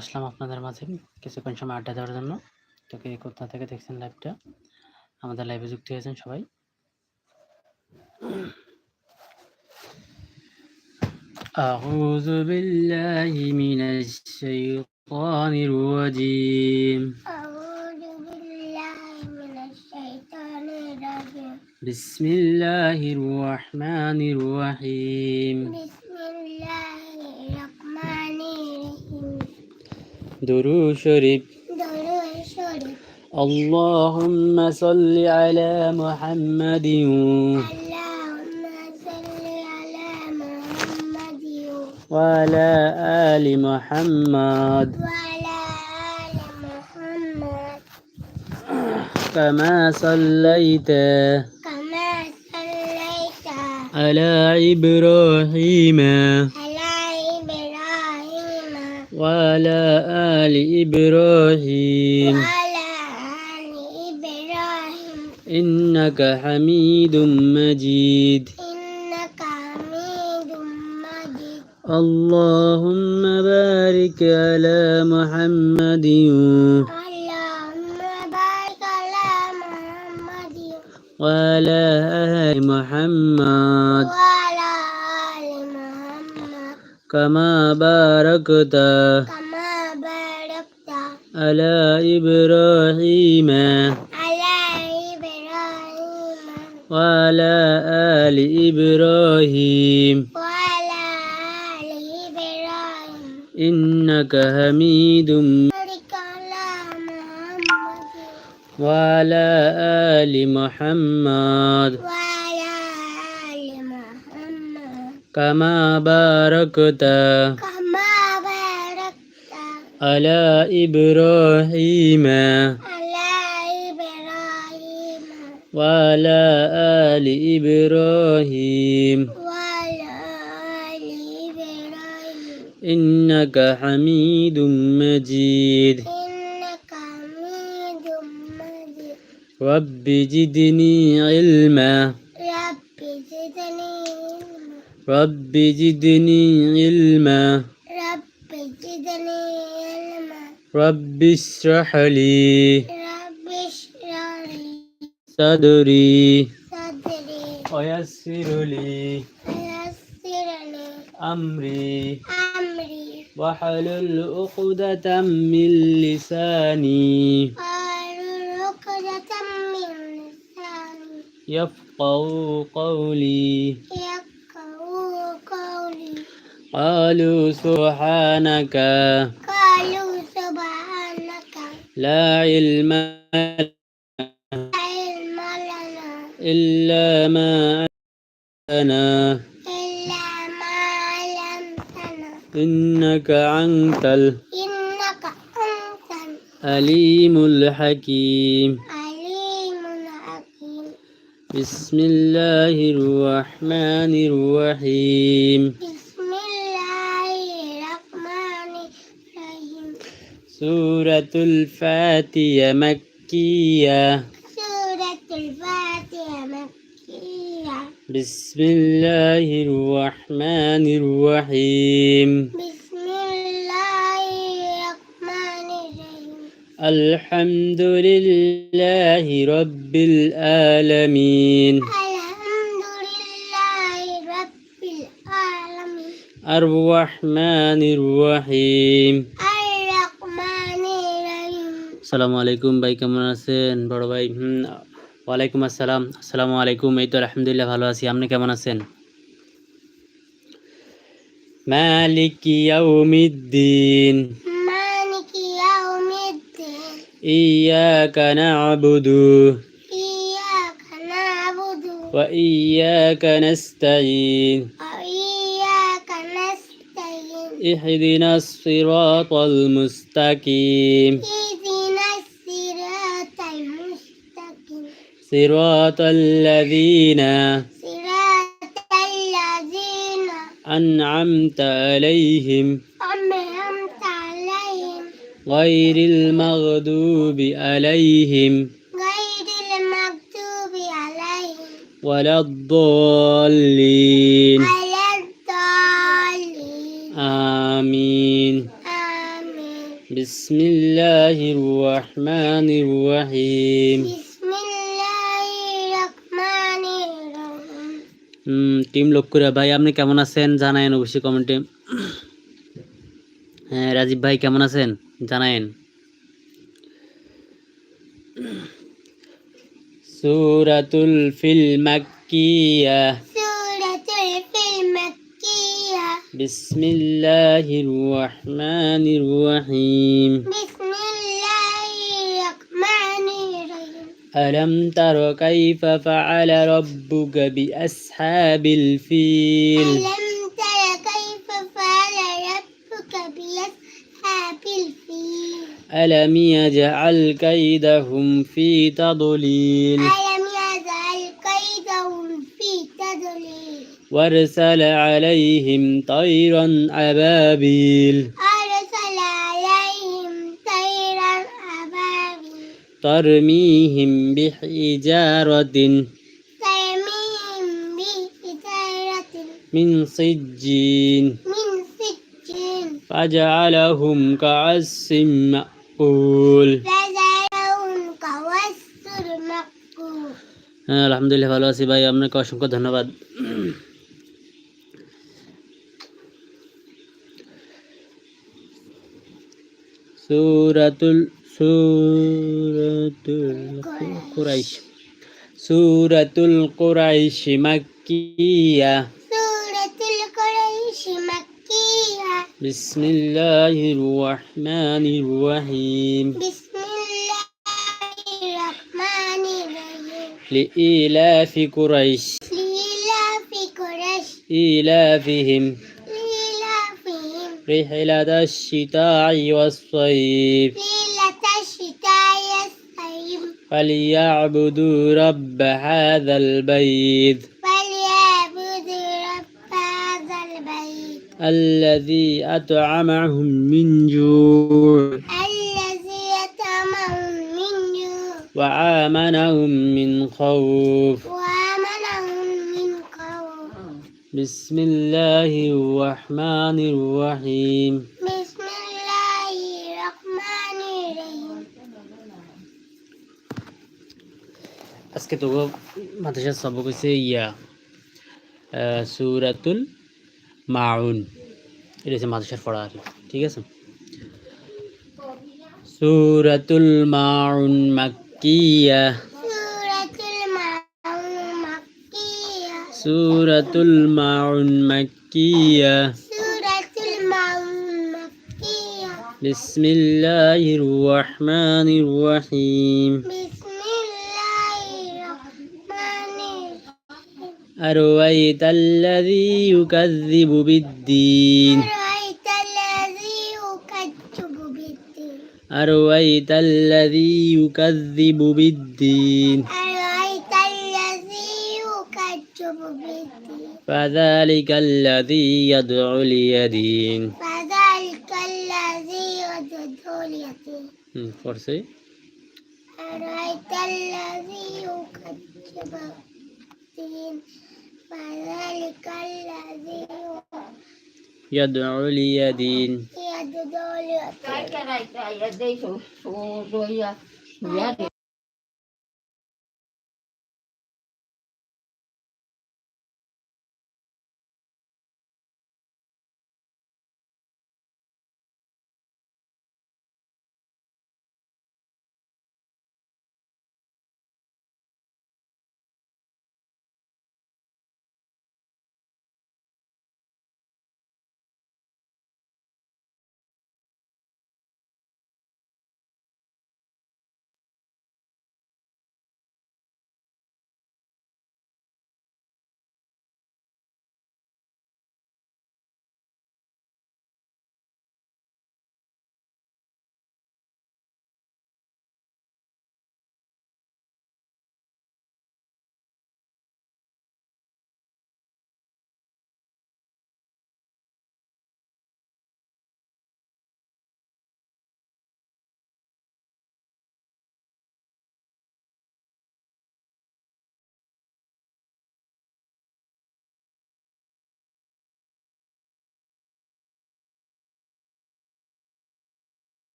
আসলাম আপনাদের মাঝে কিছুক্ষণ সময় আড্ডা দেওয়ার জন্য তো কে কোথা থেকে দেখছেন লাইভটা আমাদের লাইভে যুক্ত হয়েছেন সবাই أعوذ بالله من الشيطان الرجيم أعوذ بالله من الشيطان الرجيم بسم الله الرحمن الرحيم بسم الله شريف درود شريف اللهم صل على محمد. اللهم صل على محمد. وعلى آل محمد. كما صليت كما صليت. على إبراهيم. وعلى آل إبراهيم. وعلى آل إبراهيم. إنك حميد مجيد. إنك حميد مجيد. اللهم بارك على محمد. اللهم بارك على محمد. وعلى آل محمد. وعلى كما باركت كما باركت على إبراهيم على إبراهيم وعلى آل إبراهيم. وعلى آل إبراهيم. إنك حميد بارك على محمد. وعلى آل محمد. وعلى آل محمد كما باركت كما باركت على إبراهيم على إبراهيم وعلى آل إبراهيم. وعلى آل إبراهيم. إنك حميد مجيد. إنك حميد مجيد. رب زدني علما. رب زدني علما رب زدني علما. رب زدني علما. رب اشرح لي. رب اشرح لي. صدري. صدري. ويسر لي. ويسر لي. أمري. أمري. واحلل عقدة من لساني. يفقه قولي. قولي قالوا سبحانك. قالوا سبحانك. لا علم لا علم لنا. إلا ما علمتنا. إلا ما علمتنا. إنك أنت إنك أنت العليم الحكيم. بسم الله الرحمن الرحيم بسم الله الرحمن الرحيم سورة الفاتحة مكية سورة الفاتحة مكية بسم الله الرحمن الرحيم بسم الله الرحمن الرحيم الحمد لله رب العالمين الحمد لله رب العالمين الرحمن الرحيم الرحمن الرحيم আসসালামু আলাইকুম ভাই কেমন আছেন বড় ভাই হুম ওয়ালাইকুম আসসালাম আসসালামু আলাইকুম এই তো আলহামদুলিল্লাহ ভালো আছি আপনি কেমন আছেন মালিক ইয়াউমিদ্দিন مالك يوم الدين ইয়াকা না'বুদু إياك نعبد ওয়া ইয়াকা নাস্তাঈন وإياك نستعين اهدنا الصراط المستقيم اهدنا صراط الذين صراط الذين أنعمت عليهم أنعمت عليهم غير المغضوب عليهم غير المغضوب عليهم ولا الضالين. على الضالين. آمين. آمين. بسم الله الرحمن الرحيم. টিম লক্ষ্যরা ভাই আপনি কেমন আছেন? জানায়েন অবশ্যই কমেন্টে হ্যাঁ রাজীব ভাই কেমন আছেন? জানায়েন। সুরাতুল ফিল মাক্কিয়া। সুরাতুল ফিল মাক্কিয়া। বিসমিল্লাহির রহমানির রহিম। ألم تر كيف فعل ربك بأصحاب الفيل؟ ألم تر كيف فعل ربك بأصحاب الفيل؟ ألم يجعل كيدهم في تضليل؟ ألم يجعل كيدهم في تضليل؟ وارسل عليهم طيرا أبابيل؟ ترميهم بحجارة ترميهم بحجارة من سجين من سجين فجعلهم كعصف مأكول فجعلهم كوسر مأكول হ্যাঁ আলহামদুলিল্লাহ ভালো আছি ভাই আপনাকে অসংখ্য ধন্যবাদ সুরাতুল সুরাতুল কুরাইশ সুরাতুল কুরাইশ মাক্কিয়া سورة القريش مكية বিসমিল্লাহির রহমানির রহিম بسم الله الرحمن الرحيم لإيلاف قريش لإلاف قريش إيلافهم لإلافهم رحلة الشتاء والصيف ليلة الشتاء الصيف فليعبدوا رب هذا البيت فليعبدوا رب هذا البيت الذي أطعمهم من جوع الذي يطعمهم من جوع وآمنهم من خوف وآمنهم من خوف بسم الله الرحمن الرحيم আজকে তো মাদ্রাসার সবক হচ্ছে ইয়া আহ, সুরাতুল মাউন এটা হচ্ছে মাদ্রাসার পড়া আর কি, ঠিক আছে সুরাতুল মাউন মাক্কিয়া سورة المعون مكية সুরাতুল মাউন মাক্কিয়া سورة المعون مكية বিসমিল্লাহির أرويت الذي يكذب بالدين؟ أرويت الذي يكذب بالدين؟ أرويت الذي يكذب بالدين؟ فذلك الذي يدعو اليدين فذلك الذي يدعو اليدين فرسي hmm, أرويت الذي يكذب بالدين؟ فذلك الذي يدعو اليدين يدعو اليتيم